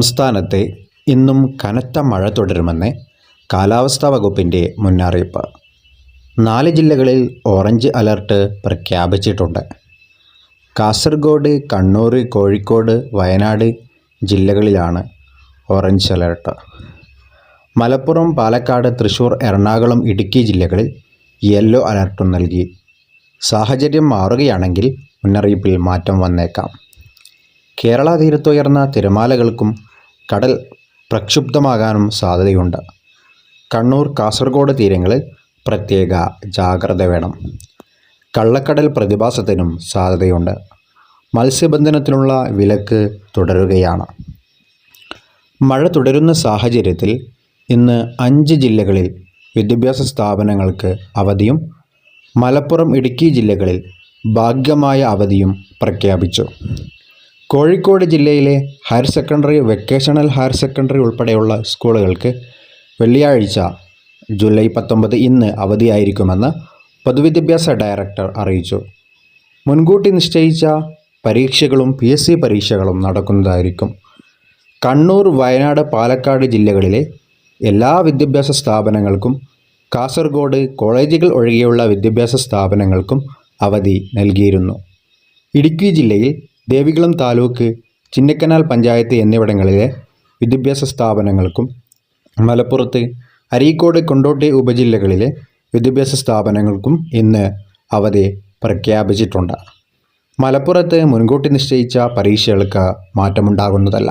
സംസ്ഥാനത്ത് ഇന്നും കനത്ത മഴ തുടരുമെന്ന് കാലാവസ്ഥാ വകുപ്പിന്റെ മുന്നറിയിപ്പ്. നാല് ജില്ലകളിൽ ഓറഞ്ച് അലർട്ട് പ്രഖ്യാപിച്ചിട്ടുണ്ട്. കാസർഗോഡ് കണ്ണൂർ കോഴിക്കോട് വയനാട് ജില്ലകളിലാണ് ഓറഞ്ച് അലർട്ട്. മലപ്പുറം പാലക്കാട് തൃശ്ശൂർ എറണാകുളം ഇടുക്കി ജില്ലകളിൽ യെല്ലോ അലർട്ടും നൽകി. സാഹചര്യം മാറുകയാണെങ്കിൽ മുന്നറിയിപ്പിൽ മാറ്റം വന്നേക്കാം. കേരള തീരത്തുയർന്ന തിരമാലകൾക്കും കടൽ പ്രക്ഷുബ്ധമാകാനും സാധ്യതയുണ്ട്. കണ്ണൂർ കാസർഗോഡ് തീരങ്ങളിൽ പ്രത്യേക ജാഗ്രത വേണം. കള്ളക്കടൽ പ്രതിഭാസത്തിനും സാധ്യതയുണ്ട്. മത്സ്യബന്ധനത്തിനുള്ള വിലക്ക് തുടരുകയാണ്. മഴ തുടരുന്ന സാഹചര്യത്തിൽ ഇന്ന് അഞ്ച് ജില്ലകളിൽ വിദ്യാഭ്യാസ സ്ഥാപനങ്ങൾക്ക് അവധിയും മലപ്പുറം ഇടുക്കി ജില്ലകളിൽ ഭാഗ്യമായ അവധിയും പ്രഖ്യാപിച്ചു. കോഴിക്കോട് ജില്ലയിലെ higher secondary vocational higher secondary ഉൾപ്പെടെയുള്ള സ്കൂളുകൾക്ക് വെള്ളിയാഴ്ച ജൂലൈ പത്തൊമ്പത് ഇന്ന് അവധിയായിരിക്കുമെന്ന് പൊതുവിദ്യാഭ്യാസ ഡയറക്ടർ അറിയിച്ചു. മുൻകൂട്ടി നിശ്ചയിച്ച പരീക്ഷകളും പി എസ് സി പരീക്ഷകളും നടക്കുന്നതായിരിക്കും. കണ്ണൂർ വയനാട് പാലക്കാട് ജില്ലകളിലെ എല്ലാ വിദ്യാഭ്യാസ സ്ഥാപനങ്ങൾക്കും കാസർഗോഡ് കോളേജുകൾ ഒഴികെയുള്ള വിദ്യാഭ്യാസ സ്ഥാപനങ്ങൾക്കും അവധി നൽകിയിരുന്നു. ഇടുക്കി ജില്ലയിൽ ദേവികുളം താലൂക്ക് ചിന്നക്കനാൽ പഞ്ചായത്ത് എന്നിവിടങ്ങളിലെ വിദ്യാഭ്യാസ സ്ഥാപനങ്ങൾക്കും മലപ്പുറത്ത് അരീക്കോട് കൊണ്ടോട്ടി ഉപജില്ലകളിലെ വിദ്യാഭ്യാസ സ്ഥാപനങ്ങൾക്കും ഇന്ന് അവധി പ്രഖ്യാപിച്ചിട്ടുണ്ട്. മലപ്പുറത്ത് മുൻകൂട്ടി നിശ്ചയിച്ച പരീക്ഷകൾക്ക് മാറ്റമുണ്ടാകുന്നതല്ല.